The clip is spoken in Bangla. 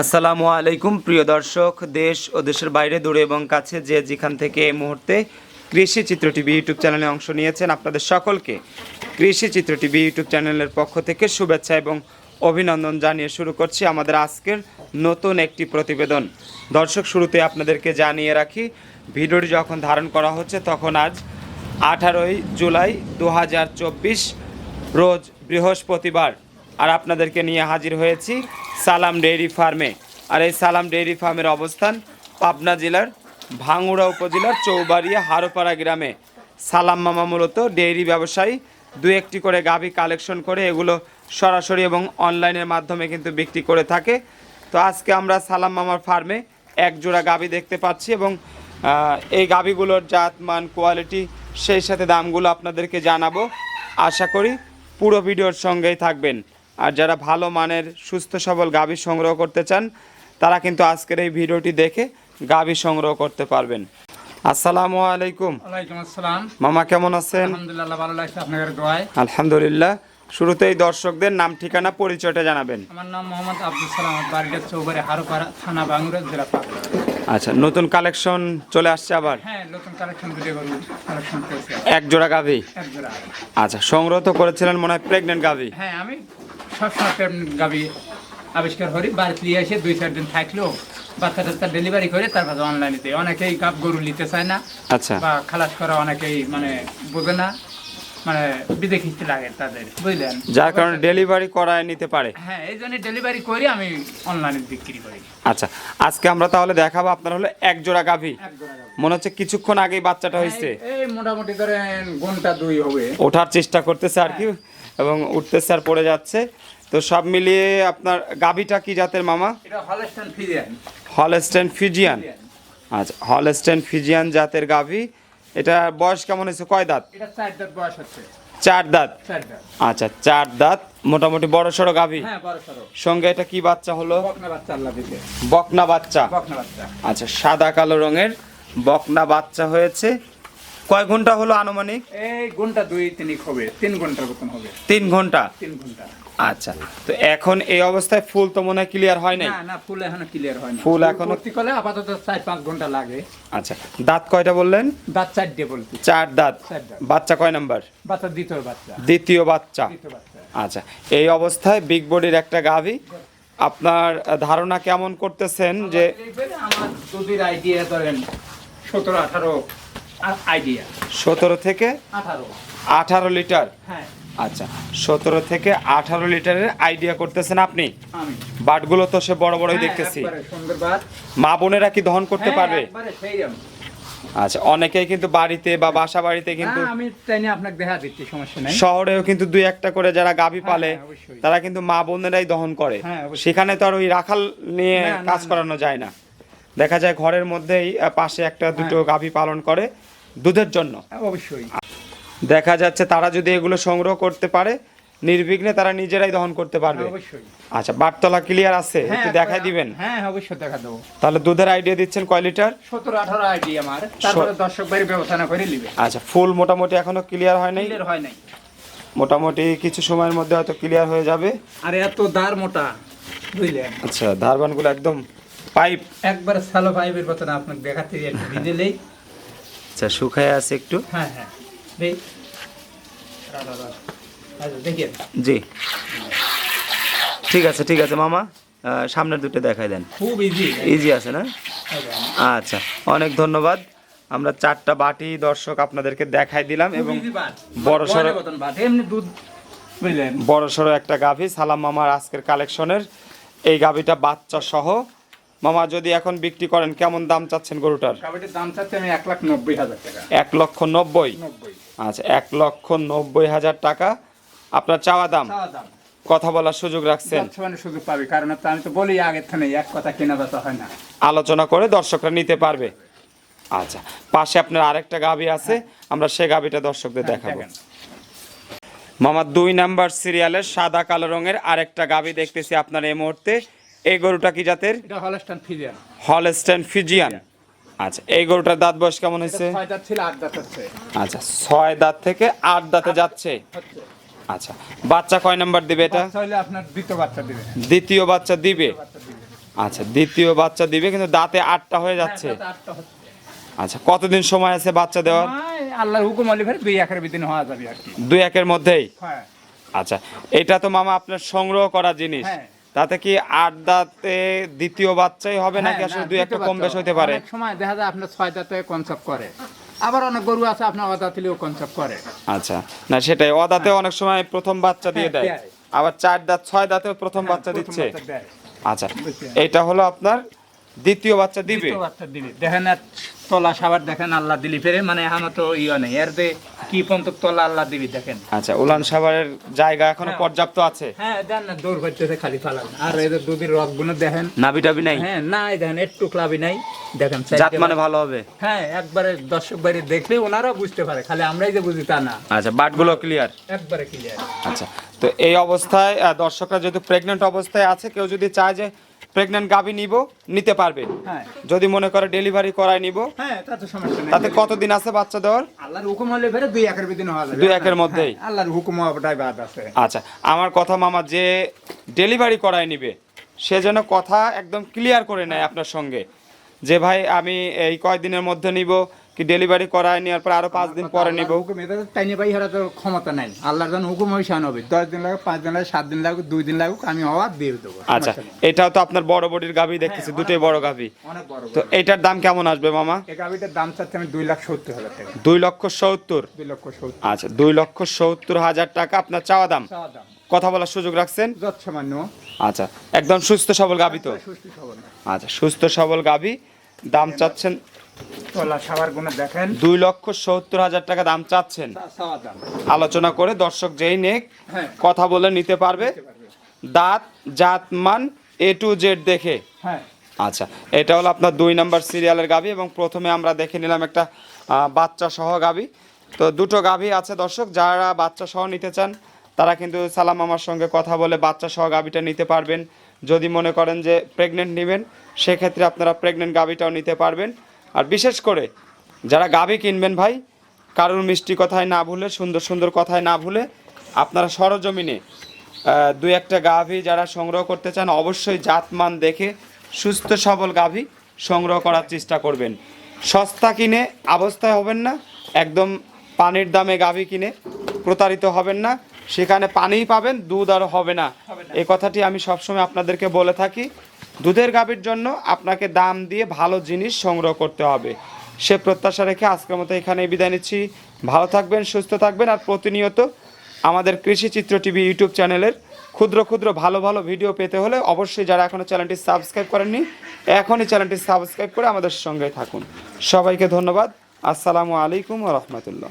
আসসালামু আলাইকুম, প্রিয় দর্শক, দেশ ও দেশের বাইরে, দূরে এবং কাছে যে যেখান থেকে এই মুহূর্তে কৃষি চিত্র টিভি ইউটিউব চ্যানেলে অংশ নিয়েছেন আপনাদের সকলকে কৃষি চিত্র টিভি ইউটিউব চ্যানেলের পক্ষ থেকে শুভেচ্ছা এবং অভিনন্দন জানিয়ে শুরু করছি আমাদের আজকের নতুন একটি প্রতিবেদন। দর্শক, শুরুতে আপনাদেরকে জানিয়ে রাখি, ভিডিওটি যখন ধারণ করা হচ্ছে তখন আজ আঠারোই জুলাই দু হাজার চব্বিশ, রোজ বৃহস্পতিবার। আর আপনাদেরকে নিয়ে হাজির হয়েছি সালাম ডেইরি ফার্মে। আর এই সালাম ডেইরি ফার্মের অবস্থান পাবনা জেলার ভাঙ্গুড়া উপজেলার চৌবাড়িয়া হারোপাড়া গ্রামে। সালাম মামা মূলত ডেইরি ব্যবসায়ী। দু একটি করে গাভী কালেকশন করে এগুলো সরাসরি এবং অনলাইনের মাধ্যমে কিন্তু বিক্রি করে থাকে। তো আজকে আমরা সালাম মামার ফার্মে এক জোড়া গাভী দেখতে পাচ্ছি এবং এই গাভীগুলোর জাত, মান, কোয়ালিটি, সেই সাথে দামগুলো আপনাদেরকে জানাব। আশা করি পুরো ভিডিওর সঙ্গেই থাকবেন। আর যারা ভালো মানের সুস্থ সবল গাভী সংগ্রহ করতে চান তারা কিন্তু আজকের এই ভিডিওটি দেখে গাভী সংগ্রহ করতে পারবেন। আসসালামু আলাইকুম। ওয়ালাইকুম আসসালাম। মামা কেমন আছেন? আলহামদুলিল্লাহ ভালো লাগছে আপনাদের দোয়ায়? আলহামদুলিল্লাহ। শুরুতেই দর্শকদের নাম ঠিকানা পরিচয়টা জানাবেন। আমার নাম মোহাম্মদ আব্দুল সালাম আমার বাড়িটা চৌবাড়ি হারোপাড়া থানা বাঙ্গুরা জেলা আচ্ছা নতুন কালেকশন চলে আসছে আবার? হ্যাঁ নতুন কালেকশন কালেকশন এক জোড়া গাভী? এক জোড়া। আচ্ছা সংগ্রহ তো করেছিলেন মনে হয় প্রেগনেন্ট গাভী। হ্যাঁ আমি সবসময় প্রেগনেন্ট গাবি আবিষ্কার করি। বাড়িতে নিয়ে এসে দুই চার দিন থাকলেও বাচ্চা টাচ্চা ডেলিভারি করে তারপর অনলাইনে দেয় অনেকেই গাব গরু নিতে চায় না আচ্ছা। বা খালাস করা অনেকেই মানে বোঝে না। মানে লাগে তাদের বুঝলেন? যার কারণে ডেলিভারি করায় নিতে পারে। হ্যাঁ এই জন্য ডেলিভারি করি আমি অনলাইনে বিক্রি করি। আচ্ছা আজকে আমরা তাহলে দেখাবো আপনার হলো এক জোড়া গাভী। গাভী। মনে হচ্ছে কিছুক্ষণ আগেই বাচ্চাটা হয়েছে। এই- এই মোটামুটি ধরেন ঘণ্টা দুই হবে। ওঠার চেষ্টা করতেছে আর কি। এবং উঠতেছে আর পড়ে যাচ্ছে। তো সব মিলিয়ে আপনার গাভীটা কি জাতের মামা? হলস্টেন ফিজিয়ান আচ্ছা হলস্টেন ফিজিয়ান জাতের গাভী। এটা বয়স কেমন হয়েছে? কয় দাঁত? চার দাঁত আচ্ছা চার দাঁত। মোটামুটি বড় সড়ো গাভী? হ্যাঁ সঙ্গে এটা কি বাচ্চা হলো? বকনা বাচ্চা। আচ্ছা সাদা কালো রঙের বকনা বাচ্চা হয়েছে। কয় ঘণ্টা হলো আনুমানিক? এই ঘণ্টা দুই তিনিক হবে তিন ঘণ্টার মতন হবে। তিন ঘণ্টা? তিন ঘণ্টা। আচ্ছা তো এখন এই অবস্থায় ফুল তো মনে হয় ক্লিয়ার হয় নাই? না না ফুল এখনও ক্লিয়ার হয় না ফুল এখনো- ভর্তি করলে আপাতত চার পাঁচ ঘণ্টা লাগে। আচ্ছা দাঁত কয়টা বললেন? দাঁত চার দিয়ে বলতে। চার দাঁত। বাচ্চা কয় নাম্বার? বাচ্চা দ্বিতীয় বাচ্চা। দ্বিতীয় বাচ্চা। আচ্ছা এই অবস্থায় বিগ বডির একটা গাভী আপনার ধারণা কেমন করতেছেন যে আমার দুধের আইডিয়া ধরেন সতেরো আঠারো আইডিয়া সতেরো থেকে আঠারো। আঠারো লিটার? হ্যাঁ। আচ্ছা সতেরো থেকে আঠারো লিটারের আইডিয়া করতেছেন আপনি? বাটগুলো তো সে বড় বড়ই হ্যাঁ, দেখতেছি। মা বোনেরা কি দহন করতে হ্যাঁ, পারবে? আচ্ছা অনেকেই কিন্তু বাড়িতে বা বাসা বাড়িতে কিন্তু আমি ট্রেনে আপনাকে দেখা দিচ্ছি সমস্যা নাই। শহরেও কিন্তু দুই একটা করে যারা গাভী হ্যাঁ, পালে তারা কিন্তু মা বোনেরাই দহন করে। সেখানে তো আর ওই রাখাল নিয়ে কাজ করানো যায় না। দেখা যায় ঘরের মধ্যেই পাশে একটা দুটো গাভী পালন করে দুধের জন্য। হ্যাঁ, অবশ্যই। দেখা যাচ্ছে তারা যদি এগুলো সংগ্রহ করতে পারে নির্বিঘ্নে তারা নিজেরাই দহন করতে পারবে। হ্যাঁ, আচ্ছা বাটতলা ক্লিয়ার আছে? একটু হ্যাঁ, দেখাই দিবেন? হ্যাঁ হ্যাঁ, অবশ্যই দেখা দেবো। তাহলে দুধের আইডিয়া দিচ্ছেন কয় লিটার সতেরো আঠারো আইডি আমার। তারপরে দর্শক বাড়ি ব্যবস্থা করে নিবে। আচ্ছা ফুল মোটামুটি এখনও ক্লিয়ার হয় নাই? ক্লিয়ার হয় নাই। মোটামুটি কিছু সময়ের মধ্যে হয়তো ক্লিয়ার হয়ে যাবে। আর এত দার মোটা বুঝলেন? আচ্ছা ধারবানগুলো একদম পাইপ। একবার স্যালো পাইপের মতন আপনাকে দেখাতে একটু দিদিলেই আচ্ছা শুকায় আছে একটু। হ্যাঁ হ্যাঁ আচ্ছা দেখেন। জি। ঠিক আছে ঠিক আছে মামা। সামনের দুটো দেখাই দেন। খুব ইজি ইজি আছে না? আচ্ছা অনেক ধন্যবাদ। আমরা চারটা বাটি দর্শক আপনাদেরকে দেখাই দিলাম এবং বড় সড়ো- দুধ বড় সড়ো একটা গাভী সালাম মামার আজকের কালেকশনের। এই গাভীটা বাচ্চা সহ। মামা যদি এখন বিক্রি করেন কেমন দাম চাচ্ছেন গরুটার? দাম চাচ্ছে আমি এক লাখ নব্বই হাজার টাকা। এক লক্ষ নব্বই? আচ্ছা এক লক্ষ নব্বই হাজার টাকা। আপনার চাওয়া দাম? কথা বলার সুযোগ রাখছেন? মানে সুযোগ পাবে কারণ আমি তো বলি আগের থেকে এক কথা কেনা বেচা হয় না। আলোচনা করে দর্শকরা নিতে পারবে। আচ্ছা পাশে আপনার আরেকটা গাবি আছে আমরা সে গাবিটা দর্শকদের দেখাবো। দেখেন। মামা দুই নাম্বার সিরিয়ালের সাদা কালো রঙের আরেকটা গাভী দেখতেছি আপনার এই মুহূর্তে। এই গরুটা কি জাতের? Holstein Friesian. আচ্ছা এই গরুটার দাঁত বয়স কেমন হয়েছে? আচ্ছা ছয় দাঁত থেকে আট দাঁতে যাচ্ছে? আচ্ছা বাচ্চা কয় নাম্বার দিবে এটা? দ্বিতীয় বাচ্চা দিবে। দ্বিতীয় বাচ্চা দিবে? আচ্ছা দ্বিতীয় বাচ্চা দিবে কিন্তু দাঁতে আটটা হয়ে যাচ্ছে। হ্যাঁ, হচ্ছে। আচ্ছা কতদিন সময় আছে বাচ্চা দেওয়ার? আল্লাহর হুকুম হলে ফের দুই একের ভিতরে হওয়া যাবে আর কি। দুই একের মধ্যেই? হ্যাঁ। আচ্ছা এটা তো মামা আপনার সংগ্রহ করা জিনিস। হ্যাঁ। তাতে কি আট দাঁতে দ্বিতীয় বাচ্চাই হবে নাকি হ্যাঁ, আসলে দুই একটা কম বেশ। হতে পারে? অনেক সময় দেখা যায় আপনার ছয় দাঁতে কনসেপ্ট করে। আবার অনেক গরু আছে আপনার অদা তিলেও কনসেপ্ট করে। আচ্ছা না সেটাই অদাতে অনেক সময় প্রথম বাচ্চা দিয়ে হ্যাঁ, দেয়। আবার চার দাঁত ছয় দাঁতেও প্রথম হ্যাঁ, বাচ্চা দিচ্ছে আচ্ছা এটা হলো আপনার দ্বিতীয় বাচ্চা দিবে? দ্বিতীয় বাচ্চা দিবে। দেখেন আর তলা সাবার দেখেন আল্লাহ দিলি ফেরে মানে আমার তো ইয়ে নেই। এর যে কি পর্যন্ত তলা আল্লাহ দিবি দেখেন। আচ্ছা উলান সাভারের জায়গা এখনও হ্যাঁ। পর্যাপ্ত আছে? হ্যাঁ দেন না দৌড় করতেছে খালি ফালান। আর এদের দুধের রকগুলো দেখেন। নাবি টাবি নাই? হ্যাঁ নাই দেখেন একটু ক্লাবি নাই। দেখেন জাত মানে ভালো হবে? হ্যাঁ একবারে দর্শক বাইরে দেখলে ওনারা বুঝতে পারে খালি আমরাই যে বুঝি তা না। আচ্ছা বাটগুলো ক্লিয়ার একবারে ক্লিয়ার আচ্ছা তো এই অবস্থায় দর্শকরা যেহেতু প্রেগনেন্ট অবস্থায় আছে কেউ যদি চায় যে প্রেগনেন্ট গাভি নিব নিতে পারবে। হ্যাঁ। যদি মনে করে ডেলিভারি করায় নিব। হ্যাঁ তাতে কতদিন আছে বাচ্চা দেওয়ার? আল্লাহর হুকুম হলে ফেরে দুই একের ভিতরে হবে দুই একের মধ্যেই? হ্যাঁ, আল্লাহর হুকুম ওটাই বাদ আছে। আচ্ছা আমার কথা মামা যে ডেলিভারি করায় নিবে সে যেন কথা একদম ক্লিয়ার করে নেয় আপনার সঙ্গে। যে ভাই আমি এই কয়দিনের মধ্যে নিব কি ডেলিভারি করায় নেওয়ার পর আরও পাঁচ দিন পরে নিব। হুকুম এটা তো টাইনে পাই হারা তো ক্ষমতা নাই। আল্লাহর যখন হুকুম হয়েছে হবে। দশ দিন লাগুক পাঁচ দিন লাগুক সাত দিন লাগুক দুই দিন লাগুক আমি হওয়া দিয়ে দেবো। আচ্ছা এটাও তো আপনার বড় বডির গাভি দেখতেছি হ্যাঁ, দুটোই বড় গাভি। অনেক বড় তো এটার দাম কেমন আসবে মামা? এই গাভিটার দাম চাচ্ছে আমি দুই লাখ সত্তর হাজার টাকা। দুই লক্ষ সত্তর? দুই লক্ষ সত্তর। আচ্ছা দুই লক্ষ সত্তর হাজার টাকা আপনার চাওয়া দাম? চাওয়া দাম। কথা বলার সুযোগ রাখছেন? যত সামান্য আচ্ছা একদম সুস্থ সবল গাভি তো। সুস্থ সবল। আচ্ছা সুস্থ সবল গাভি দাম চাচ্ছেন দেখেন। দুই লক্ষ সত্তর হাজার টাকা দাম চাচ্ছেন। আলোচনা করে দর্শক যেই নেক হ্যাঁ। কথা বলে নিতে পারবে। দাঁত জাত মান এ টু জেড দেখে। হ্যাঁ। আচ্ছা এটা হলো আপনার দুই নাম্বার সিরিয়ালের গাভি এবং প্রথমে আমরা দেখে নিলাম একটা বাচ্চা সহ গাভি। তো দুটো গাভি আছে দর্শক যারা বাচ্চা সহ নিতে চান তারা কিন্তু সালাম আমার সঙ্গে কথা বলে বাচ্চা সহ গাভিটা নিতে পারবেন। যদি মনে করেন যে প্রেগনেন্ট নেবেন সেক্ষেত্রে আপনারা প্রেগনেন্ট গাভিটাও নিতে পারবেন। বিশেষ করে যারা গাভি কিনবেন ভাই কারোর মিষ্টি কথায় না ভুলে সুন্দর সুন্দর কথায় না ভুলে আপনারা সরজমিনে দুই একটা গাভী যারা সংগ্রহ করতে চান অবশ্যই জাতমান দেখে সুস্থ সবল গাভী সংগ্রহ করার চেষ্টা করবেন। সস্তা কিনে অবস্থায় হবেন না একদম পানির দামে গাভী কিনে প্রতারিত হবেন না সেখানে পানিই পাবেন দুধ আর হবে না। এই কথাটি আমি সবসময় আপনাদেরকে বলে থাকি। দুধের গাভীর জন্য আপনাকে দাম দিয়ে ভালো জিনিস সংগ্রহ করতে হবে। সে প্রত্যাশা রেখে আজকের মতো এখানে বিদায় নিচ্ছি। ভালো থাকবেন, সুস্থ থাকবেন আর প্রতিনিয়ত আমাদের কৃষি চিত্র টিভি ইউটিউব চ্যানেলের ক্ষুদ্র ক্ষুদ্র ভালো ভালো ভিডিও পেতে হলে অবশ্যই যারা এখনও চ্যানেলটি সাবস্ক্রাইব করেননি, এখনই চ্যানেলটি সাবস্ক্রাইব করে আমাদের সঙ্গে থাকুন। সবাইকে ধন্যবাদ। আসসালামু আলাইকুম রহমতুল্লাহ।